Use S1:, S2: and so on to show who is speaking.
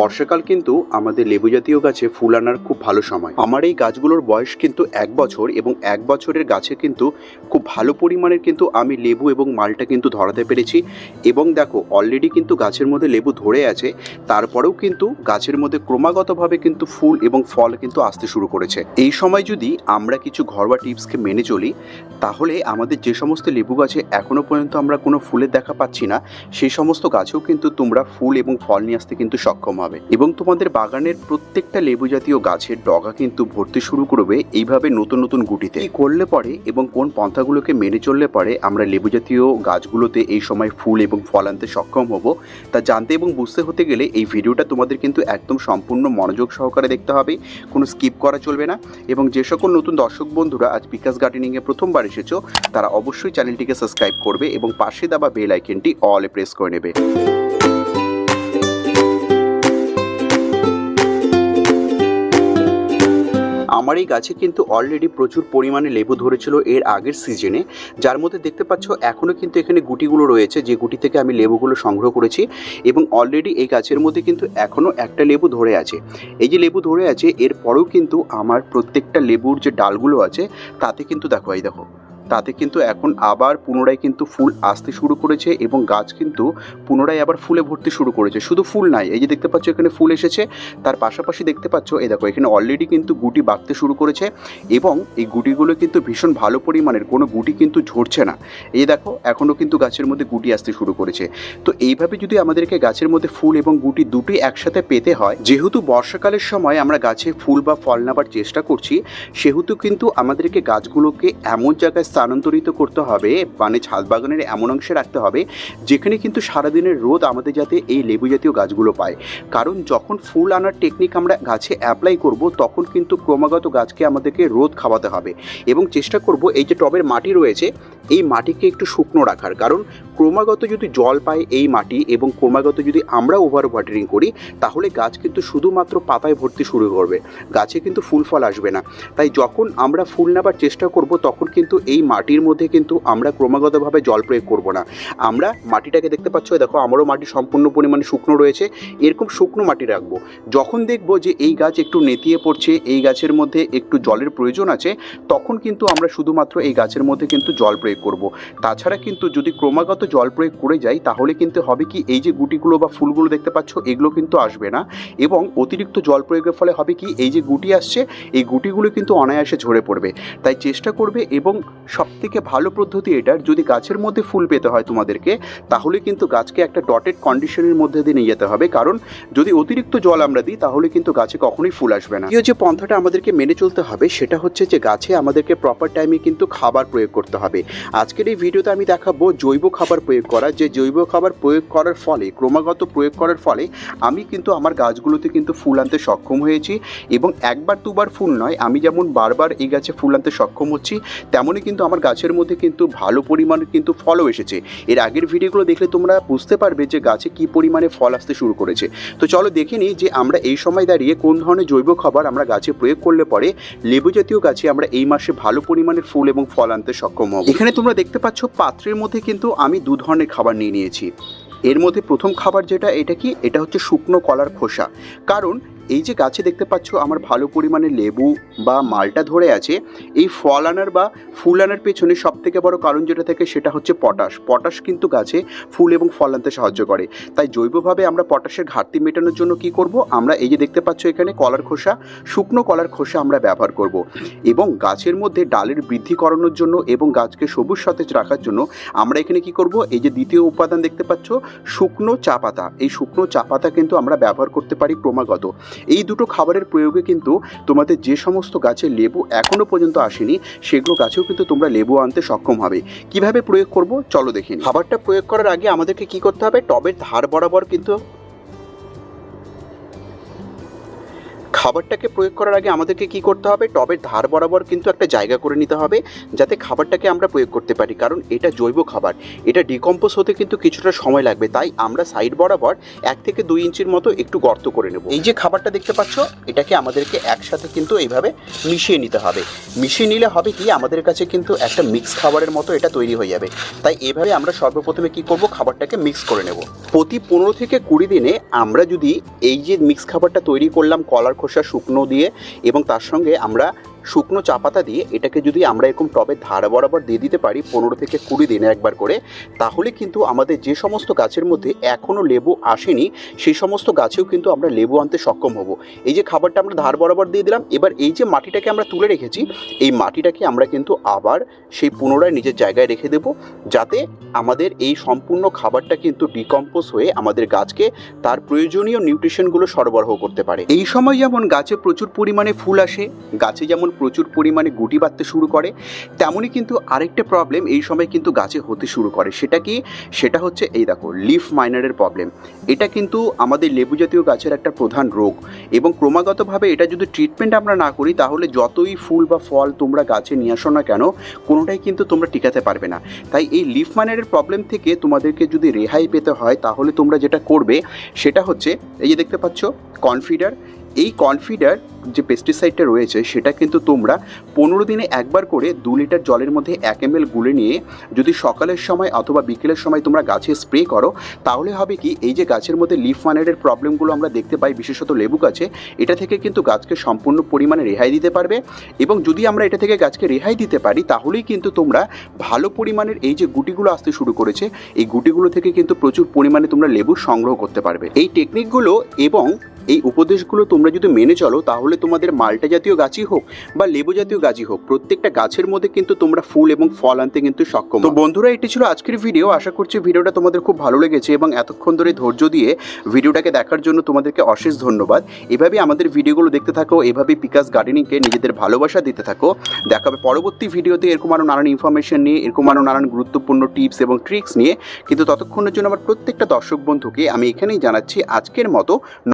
S1: বর্ষাকাল কিন্তু আমাদের লেবু জাতীয় গাছে ফুল আনার খুব ভালো সময়। আমার এই গাছগুলোর বয়স কিন্তু এক বছর এবং এক বছরের গাছে কিন্তু খুব ভালো পরিমাণের কিন্তু আমি লেবু এবং মালটা কিন্তু ধরাতে পেরেছি। এবং দেখো অলরেডি কিন্তু গাছের মধ্যে লেবু ধরে আছে, তারপরেও কিন্তু গাছের মধ্যে ক্রমাগতভাবে কিন্তু ফুল এবং ফল কিন্তু আসতে শুরু করেছে। এই সময় যদি আমরা কিছু ঘরোয়া টিপসকে মেনে চলি, তাহলে আমাদের যে সমস্ত লেবু গাছে এখনও পর্যন্ত আমরা কোনো ফুলের দেখা পাচ্ছি না, সেই সমস্ত গাছেও কিন্তু তোমরা ফুল এবং ফল নিয়ে আসতে কিন্তু সক্ষম হবে এবং তোমাদের বাগানের প্রত্যেকটা লেবু জাতীয় গাছের ডগা কিন্তু ভরতে শুরু করবে এইভাবে নতুন নতুন গুটিতে। কি করলে পরে এবং কোন পন্থাগুলোকে মেনে চললে পরে আমরা লেবু জাতীয় গাছগুলোতে এই সময় ফুল এবং ফল আনতে সক্ষম হব, তা জানতে এবং বুঝতে হতে গেলে এই ভিডিওটা তোমাদের কিন্তু একদম সম্পূর্ণ মনোযোগ সহকারে দেখতে হবে, কোনো স্কিপ করা চলবে না। এবং যে সকল নতুন দর্শক বন্ধুরা আজ বিকাশ গার্ডেনিংয়ে প্রথমবার এসেছ, তারা অবশ্যই চ্যানেলটিকে সাবস্ক্রাইব করবে এবং পাশে দেওয়া বেল আইকনটি অলে প্রেস করে নেবে। আমার এই গাছে কিন্তু অলরেডি প্রচুর পরিমাণে লেবু ধরেছিল এর আগের সিজনে যার মধ্যে দেখতে পাচ্ছ এখনও কিন্তু এখানে গুটিগুলো রয়েছে, যে গুটি থেকে আমি লেবুগুলো সংগ্রহ করেছি এবং অলরেডি এই গাছের মধ্যে কিন্তু এখনও একটা লেবু ধরে আছে। এই যে লেবু ধরে আছে, এরপরেও কিন্তু আমার প্রত্যেকটা লেবুর যে ডালগুলো আছে, তাতে কিন্তু দেখো, এই দেখো। তাতে কিন্তু এখন আবার পুনরায় কিন্তু ফুল আসতে শুরু করেছে এবং গাছ কিন্তু পুনরায় আবার ফুলে ভর্তি শুরু করেছে। শুধু ফুল নাই, এই যে দেখতে পাচ্ছ এখানে ফুল এসেছে, তার পাশাপাশি দেখতে পাচ্ছ, এই দেখো, এখানে অলরেডি কিন্তু গুটি বাড়তে শুরু করেছে এবং এই গুটিগুলো কিন্তু ভীষণ ভালো পরিমাণের, কোনো গুটি কিন্তু ঝরছে না। এই দেখো, এখনও কিন্তু গাছের মধ্যে গুটি আসতে শুরু করেছে। তো এইভাবে যদি আমাদেরকে গাছের মধ্যে ফুল এবং গুটি দুটি একসাথে পেতে হয়, যেহেতু বর্ষাকালের সময় আমরা গাছে ফুল বা ফল নেবার চেষ্টা করছি, সেহেতু কিন্তু আমাদেরকে গাছগুলোকে এমন জায়গায় স্থানান্তরিত করতে হবে মানে ছাদ বাগানের এমন অংশে রাখতে হবে, যেখানে কিন্তু সারাদিনের রোদ আমাদের যাতে এই লেবু জাতীয় গাছগুলো পায়। কারণ যখন ফুল আনার টেকনিক আমরা গাছে অ্যাপ্লাই করব, তখন কিন্তু ক্রমাগত গাছকে আমাদেরকে রোদ খাওয়াতে হবে। এবং চেষ্টা করব এই যে টবের মাটি রয়েছে, এই মাটিকে একটু শুকনো রাখার। কারণ ক্রমাগত যদি জল পায় এই মাটি এবং ক্রমাগত যদি আমরা ওভার ওয়াটারিং করি, তাহলে গাছ কিন্তু শুধুমাত্র পাতায় ভর্তি শুরু করবে। গাছে কিন্তু ফুল ফল আসবে না। তাই যখন আমরা ফুল নেবার চেষ্টা করব, তখন কিন্তু এই মাটির মধ্যে কিন্তু আমরা ক্রমাগতভাবে জল প্রয়োগ করব না। আমরা মাটিটাকে দেখতে পাচ্ছ দেখো, আমারও মাটি সম্পূর্ণ পরিমাণে শুকনো রয়েছে। এরকম শুকনো মাটি রাখব। যখন দেখব যে এই গাছ একটু নেতিয়ে পড়ছে, এই গাছের মধ্যে একটু জলের প্রয়োজন আছে, তখন কিন্তু আমরা শুধুমাত্র এই গাছের মধ্যে কিন্তু জল প্রয়োগ করব। তাছাড়া কিন্তু যদি ক্রমাগত জল প্রয়োগ করে যাই, তাহলে কিন্তু হবে কি, এই যে গুটিগুলো বা ফুলগুলো দেখতে পাচ্ছ, এগুলো কিন্তু আসবে না। এবং অতিরিক্ত জল প্রয়োগের ফলে হবে কি, এই যে গুটি আসছে, এই গুটিগুলো কিন্তু অনায়াসে ঝরে পড়বে। তাই চেষ্টা করবে এবং সবথেকে ভালো পদ্ধতি এটার, যদি গাছের মধ্যে ফুল পেতে হয় তোমাদেরকে, তাহলে কিন্তু গাছকে একটা ডটেড কন্ডিশনের মধ্যে দিয়ে নিয়ে যেতে হবে। কারণ যদি অতিরিক্ত জল আমরা দিই, তাহলে কিন্তু গাছে কখনোই ফুল আসবে না। যে পন্থাটা আমাদেরকে মেনে চলতে হবে, সেটা হচ্ছে যে গাছে আমাদেরকে প্রপার টাইমে কিন্তু খাবার প্রয়োগ করতে হবে। আজকের এই ভিডিওতে আমি দেখাবো জৈব খাবার প্রয়োগ করা, যে জৈব খাবার প্রয়োগ করার ফলে, ক্রমাগত প্রয়োগ করার ফলে আমি কিন্তু আমার গাছগুলোতে কিন্তু ফুল আনতে সক্ষম হয়েছি এবং একবার দুবার ফুল নয়, আমি যেমন বারবার এই গাছে ফুল আনতে সক্ষম হচ্ছি, তেমনই কিন্তু আমার গাছের মধ্যে কিন্তু ভালো পরিমাণে কিন্তু ফলও এসেছে। এর আগের ভিডিওগুলো দেখলে তোমরা বুঝতে পারবে যে গাছে কি পরিমাণে ফল আসতে শুরু করেছে। তো চলো দেখে নিই যে আমরা এই সময় দাঁড়িয়ে কোন ধরনের জৈব খাবার আমরা গাছে প্রয়োগ করলে পরে লেবু জাতীয় গাছে আমরা এই মাসে ভালো পরিমাণের ফুল এবং ফল আনতে সক্ষম হব। এখানে তোমরা দেখতে পাচ্ছ পাত্রের মধ্যে কিন্তু আমি দু ধরনের খাবার নিয়ে নিয়েছি। এর মধ্যে প্রথম খাবার যেটা, এটা কি? এটা হচ্ছে শুকনো কলার খোসা। কারণ এই যে গাছে দেখতে পাচ্ছ, আমার ভালো পরিমাণে লেবু বা মালটা ধরে আছে। এই ফল আনার বা ফুল আনার পেছনে সব থেকে বড় কারণ যেটা থাকে সেটা হচ্ছে পটাশ। পটাশ কিন্তু গাছে ফুল এবং ফল আনতে সাহায্য করে। তাই জৈবভাবে আমরা পটাশের ঘাটতি মেটানোর জন্য কি করব? আমরা এই যে দেখতে পাচ্ছ এখানে কলার খোসা, শুকনো কলার খোসা আমরা ব্যবহার করব। এবং গাছের মধ্যে ডালের বৃদ্ধি করানোর জন্য এবং গাছকে সবুজ সতেজ রাখার জন্য আমরা এখানে কি করব? এই যে দ্বিতীয় উপাদান দেখতে পাচ্ছ, শুকনো চা পাতা। এই শুকনো চা পাতা কিন্তু আমরা ব্যবহার করতে পারি ক্রমাগত। এই দুটো খাবারের প্রয়োগে কিন্তু তোমাদের যে সমস্ত গাছে লেবু এখনও পর্যন্ত আসেনি, সেগুলো গাছেও কিন্তু তোমরা লেবু আনতে সক্ষম হবে। কীভাবে প্রয়োগ করব? চলো দেখে খাবারটা প্রয়োগ করার আগে আমাদেরকে কি করতে হবে? টবের ধার বরাবর কিন্তু খাবারটাকে প্রয়োগ করার আগে আমাদেরকে কি করতে হবে? টবের ধার বরাবর কিন্তু একটা জায়গা করে নিতে হবে, যাতে খাবারটাকে আমরা প্রয়োগ করতে পারি। কারণ এটা জৈব খাবার, এটা ডিকম্পোজ হতে কিন্তু কিছুটা সময় লাগবে। তাই আমরা সাইড বরাবর এক থেকে দুই ইঞ্চির মতো একটু গর্ত করে নেব। এই যে খাবারটা দেখতে পাচ্ছ, এটাকে আমাদেরকে একসাথে কিন্তু এইভাবে মিশিয়ে নিতে হবে। মিশিয়ে নিলে হবে কি, আমাদের কাছে কিন্তু একটা মিক্স খাবারের মতো এটা তৈরি হয়ে যাবে। তাই এভাবে আমরা সর্বপ্রথমে কি করব, খাবারটাকে মিক্স করে নেব। প্রতি পনেরো থেকে কুড়ি দিনে আমরা যদি এই যে মিক্স খাবারটা তৈরি করলাম, কলার খোসা শুকনো দিয়ে এবং তার সঙ্গে আমরা শুকনো চা পাতা দিয়ে এটাকে যদি আমরা এরকম টবে ধার বরাবর দিয়ে দিতে পারি পনেরো থেকে কুড়ি দিনে একবার করে, তাহলে কিন্তু আমাদের যে সমস্ত গাছের মধ্যে এখনও লেবু আসেনি, সেই সমস্ত গাছেও কিন্তু আমরা লেবু আনতে সক্ষম হব। এই যে খাবারটা আমরা ধার বরাবর দিয়ে দিলাম, এবার এই যে মাটিটাকে আমরা তুলে রেখেছি, এই মাটিটাকে আমরা কিন্তু আবার সেই পুনরায় নিজের জায়গায় রেখে দেব, যাতে আমাদের এই সম্পূর্ণ খাবারটা কিন্তু ডিকম্পোজ হয়ে আমাদের গাছকে তার প্রয়োজনীয় নিউট্রিশনগুলো সরবরাহ করতে পারে। এই সময় যেমন গাছে প্রচুর পরিমাণে ফুল আসে, গাছে যেমন প্রচুর পরিমাণে গুটি বাঁধতে শুরু করে। তেমনই কিন্তু আরেকটা প্রবলেম এই সময় কিন্তু গাছে হতে শুরু করে। সেটা কি? সেটা হচ্ছে এই দেখো লিফ মাইনারের প্রবলেম এটা কিন্তু আমাদের লেবু জাতীয় গাছের একটা প্রধান রোগ। এবং ক্রমাগতভাবে এটা যদি ট্রিটমেন্ট আমরা না করি, তাহলে যতই ফুল বা ফল তোমরা গাছে নিয়ে আসো না কেন, কোনোটাই কিন্তু তোমরা টিকাতে পারবে না। তাই এই লিফ মাইনারের প্রবলেম থেকে তোমাদেরকে যদি রেহাই পেতে হয়, তাহলে তোমরা যেটা করবে, সেটা হচ্ছে, এই যে দেখতে পাচ্ছ কনফিডার এই কনফিডার যে পেস্টিসাইডটা রয়েছে, সেটা কিন্তু তোমরা পনেরো দিনে একবার করে দু লিটার জলের মধ্যে এক এম এল গুলে নিয়ে যদি সকালের সময় অথবা বিকেলের সময় তোমরা গাছে স্প্রে করো, তাহলে হবে কি, এই যে গাছের মধ্যে লিফ মানেরের প্রবলেমগুলো আমরা দেখতে পাই, বিশেষত লেবু গাছে, এটা থেকে কিন্তু গাছকে সম্পূর্ণ পরিমাণে রেহাই দিতে পারবে। এবং যদি আমরা এটা থেকে গাছকে রেহাই দিতে পারি, তাহলেই কিন্তু তোমরা ভালো পরিমাণের এই যে গুটিগুলো আসতে শুরু করেছে, এই গুটিগুলো থেকে কিন্তু প্রচুর পরিমাণে তোমরা লেবু সংগ্রহ করতে পারবে। এই টেকনিকগুলো এবং এই উপদেশগুলো তোমরা যদি মেনে চলো, তাহলে তোমাদের মাল্টা জাতীয় গাছই হোক বা লেবু জাতীয় গাছই হোক প্রত্যেকটা গাছের মধ্যে কিন্তু তোমরা ফুল এবং ফল আনতে কিন্তু সক্ষম তো বন্ধুরা এটি ছিল আজকের ভিডিও। আশা করছি ভিডিওটা তোমাদের খুব ভালো লেগেছে এবং এতক্ষণ ধরে ধৈর্য দিয়ে ভিডিওটাকে দেখার জন্য তোমাদেরকে অশেষ ধন্যবাদ। এভাবেই আমাদের ভিডিওগুলো দেখতে থাকো এভাবেই পিকাস গার্ডেনিংকে নিজেদের ভালোবাসা দিতে থাকো। দেখাবে পরবর্তী ভিডিওতে এরকম আরও নানান ইনফরমেশন নিয়ে এরকম আরও নানান গুরুত্বপূর্ণ টিপস এবং ট্রিক্স নিয়ে। কিন্তু ততক্ষণের জন্য আমার প্রত্যেকটা দর্শক বন্ধুকে আমি এখানেই জানাচ্ছি আজকের মতো।